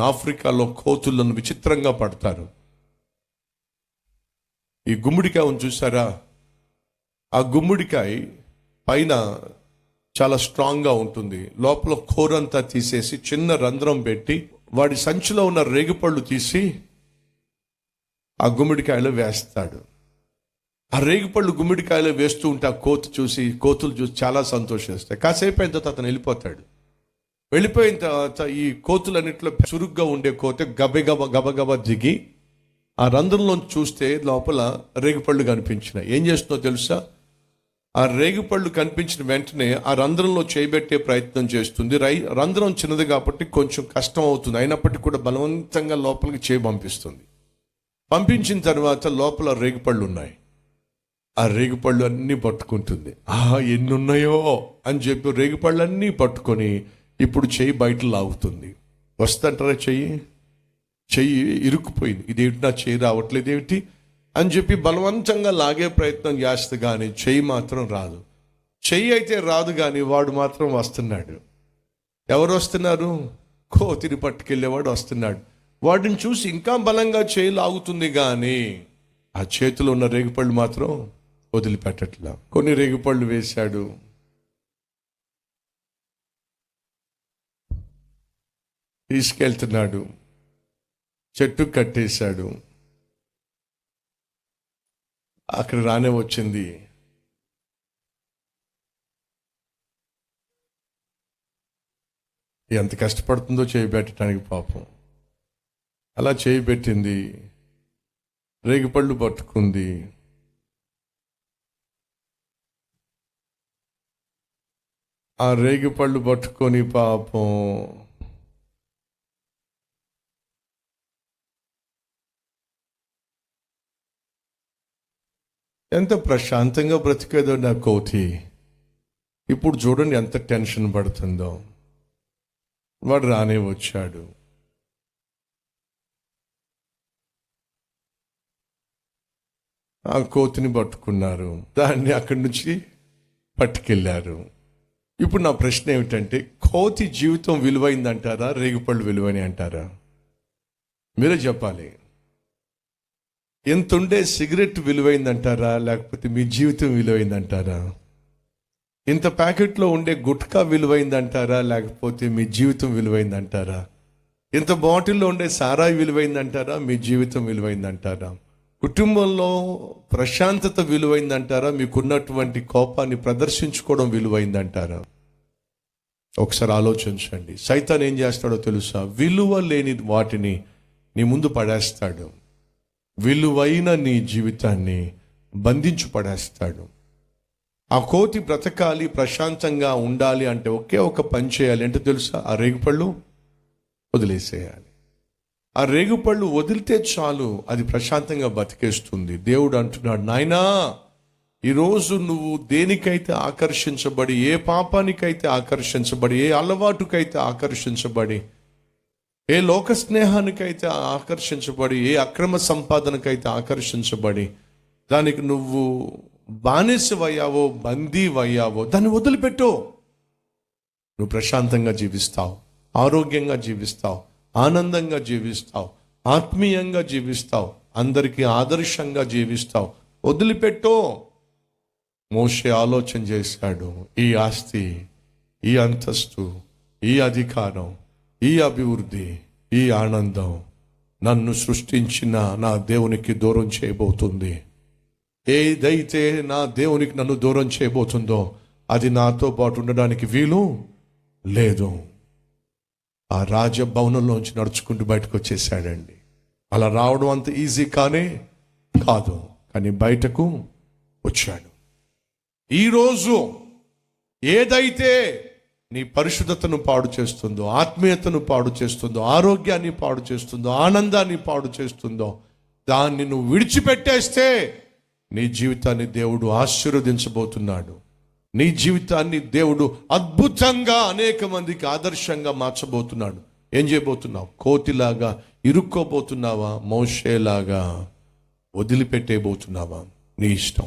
ఆఫ్రికాలో కోతులను విచిత్రంగా పడతారు. ఈ గుమ్మడికాయ చూసారా ఆ గుమ్మడికాయ పైన చాలా స్ట్రాంగ్గా ఉంటుంది. లోపల కూరంతా తీసేసి చిన్న రంధ్రం పెట్టి వాడి సంచిలో ఉన్న రేగిపళ్ళు తీసి ఆ గుమ్మడికాయలో వేస్తాడు. ఆ రేగిపళ్ళు గుమ్మడికాయలో వేస్తూ ఉంటే ఆ కోతు చూసి కోతులు చూసి చాలా సంతోషిస్తాయి. కాసేపు అయిన తర్వాత అతను వెళ్ళిపోతాడు. వెళ్ళిపోయిన తర్వాత ఈ కోతులన్నింటిలో చురుగ్గా ఉండే కోత గబగబ గబగబ దిగి ఆ రంధ్రంలో చూస్తే లోపల రేగిపళ్ళు కనిపించినాయి. ఏం చేస్తుందో తెలుసా? ఆ రేగిపళ్ళు కనిపించిన వెంటనే ఆ రంధ్రంలో చేయబెట్టే ప్రయత్నం చేస్తుంది. రై రంధ్రం చిన్నది కాబట్టి కొంచెం కష్టం అవుతుంది. అయినప్పటికీ కూడా బలవంతంగా లోపలికి చేయి పంపిస్తుంది. పంపించిన తర్వాత లోపల రేగిపళ్ళు ఉన్నాయి. ఆ రేగిపళ్ళు అన్నీ పట్టుకుంటుంది. ఆహా ఎన్ని ఉన్నాయో అని చెప్పి రేగిపళ్ళు అన్నీ పట్టుకొని ఇప్పుడు చెయ్యి బయట లాగుతుంది. వస్తుంటారా చెయ్యి చెయ్యి ఇరుక్కుపోయింది. ఇదేమిటి నా చెయ్యి రావట్లేదు ఏమిటి? అని చెప్పి బలవంతంగా లాగే ప్రయత్నం చేస్తే కానీ చెయ్యి మాత్రం రాదు. చెయ్యి అయితే రాదు కానీ వాడు మాత్రం వస్తున్నాడు. ఎవరు వస్తున్నారు? కోతిని పట్టుకెళ్ళేవాడు వస్తున్నాడు. వాడిని చూసి ఇంకా బలంగా చేయి లాగుతుంది కానీ ఆ చేతిలో ఉన్న రేగిపళ్ళు మాత్రం వదిలిపెట్టట్లా. కొన్ని రేగిపళ్ళు వేశాడు. తీసుకెళ్తున్నాడు. చెట్టు కట్టేశాడు. అక్కడ రానే వచ్చింది. ఎంత కష్టపడుతుందో చేయబెట్టడానికి పాపం. అలా చేయబెట్టింది రేగిపళ్ళు పట్టుకుంది. ఆ రేగిపళ్ళు పట్టుకొని పాపం ఎంత ప్రశాంతంగా బ్రతికేదో నా కోతి. ఇప్పుడు చూడండి ఎంత టెన్షన్ పడుతుందో. వాడు రానే వచ్చాడు. ఆ కోతిని పట్టుకున్నారు. దాన్ని అక్కడి నుంచి పట్టుకెళ్ళారు ఇప్పుడు నా ప్రశ్న ఏమిటంటే కోతి జీవితం విలువైందంటారా రేగుపళ్ళు విలువని అంటారా? మీరే చెప్పాలి. ఎంత ఉండే సిగరెట్ విలువైందంటారా? లేకపోతే మీ జీవితం విలువైందంటారా? ఇంత ప్యాకెట్లో ఉండే గుట్కా విలువైందంటారా? లేకపోతే మీ జీవితం విలువైందంటారా? ఇంత బాటిల్లో ఉండే సారాయి విలువైందంటారా? మీ జీవితం విలువైందంటారా? కుటుంబంలో ప్రశాంతత విలువైందంటారా? మీకున్నటువంటి కోపాన్ని ప్రదర్శించుకోవడం విలువైందంటారా? ఒకసారి ఆలోచించండి. సైతాన్ ఏం చేస్తాడో తెలుసా? విలువ లేని వాటిని నీ ముందు పడేస్తాడు. విలువైన నీ జీవితాన్ని బంధించి పడేస్తాడు ఆ కోతి బ్రతకాలి ప్రశాంతంగా ఉండాలి అంటే ఒకే ఒక పని చేయాలి. అంటే తెలుసా? ఆ రేగుపళ్ళు వదిలేసేయాలి. ఆ రేగుపళ్ళు వదిలితే చాలు అది ప్రశాంతంగా బతికేస్తుంది. దేవుడు అంటున్నాడు నాయనా ఈరోజు నువ్వు దేనికైతే ఆకర్షించబడి ఏ పాపానికైతే ఆకర్షించబడి ఏ అలవాటుకైతే ఆకర్షించబడి ఏ లోక స్నేహానికైతే ఆకర్షించబడి ఏ అక్రమ సంపాదనకైతే ఆకర్షించబడి దానికి నువ్వు బానిసవయ్యావో బందీవయ్యావో దాన్ని వదిలిపెట్టు. నువ్వు ప్రశాంతంగా జీవిస్తావు ఆరోగ్యంగా జీవిస్తావు ఆనందంగా జీవిస్తావు ఆత్మీయంగా జీవిస్తావు అందరికీ ఆదర్శంగా జీవిస్తావు. వదిలిపెట్టు. మోషే ఆలోచన చేశాడు ఈ ఆస్తి ఈ అంతస్తు ఈ అధికారం ఈ అభివృద్ధి ఈ ఆనందం నన్ను సృష్టించిన నా దేవునికి దూరం చేయబోతుంది. ఏదైతే నా దేవునికి నన్ను దూరం చేయబోతుందో అది నాతో పాటు ఉండడానికి వీలు లేదు. ఆ రాజభవనంలోంచి నడుచుకుంటూ బయటకు వచ్చేసాడండి అలా రావడం అంత ఈజీ కానే కాదు కానీ బయటకు వచ్చాడు. ఈరోజు ఏదైతే నీ పరిశుద్ధతను పాడు చేస్తుందో ఆత్మీయతను పాడు చేస్తుందో ఆరోగ్యాన్ని పాడు చేస్తుందో ఆనందాన్ని పాడు చేస్తుందో దాన్ని నువ్వు విడిచిపెట్టేస్తే నీ జీవితాన్ని దేవుడు ఆశీర్వదించబోతున్నాడు. నీ జీవితాన్ని దేవుడు అద్భుతంగా అనేక మందికి ఆదర్శంగా మార్చబోతున్నాడు. ఏం చేయబోతున్నావు? కోతిలాగా ఇరుక్కోబోతున్నావా? మోషేలాగా వదిలిపెట్టేబోతున్నావా నీ ఇష్టం.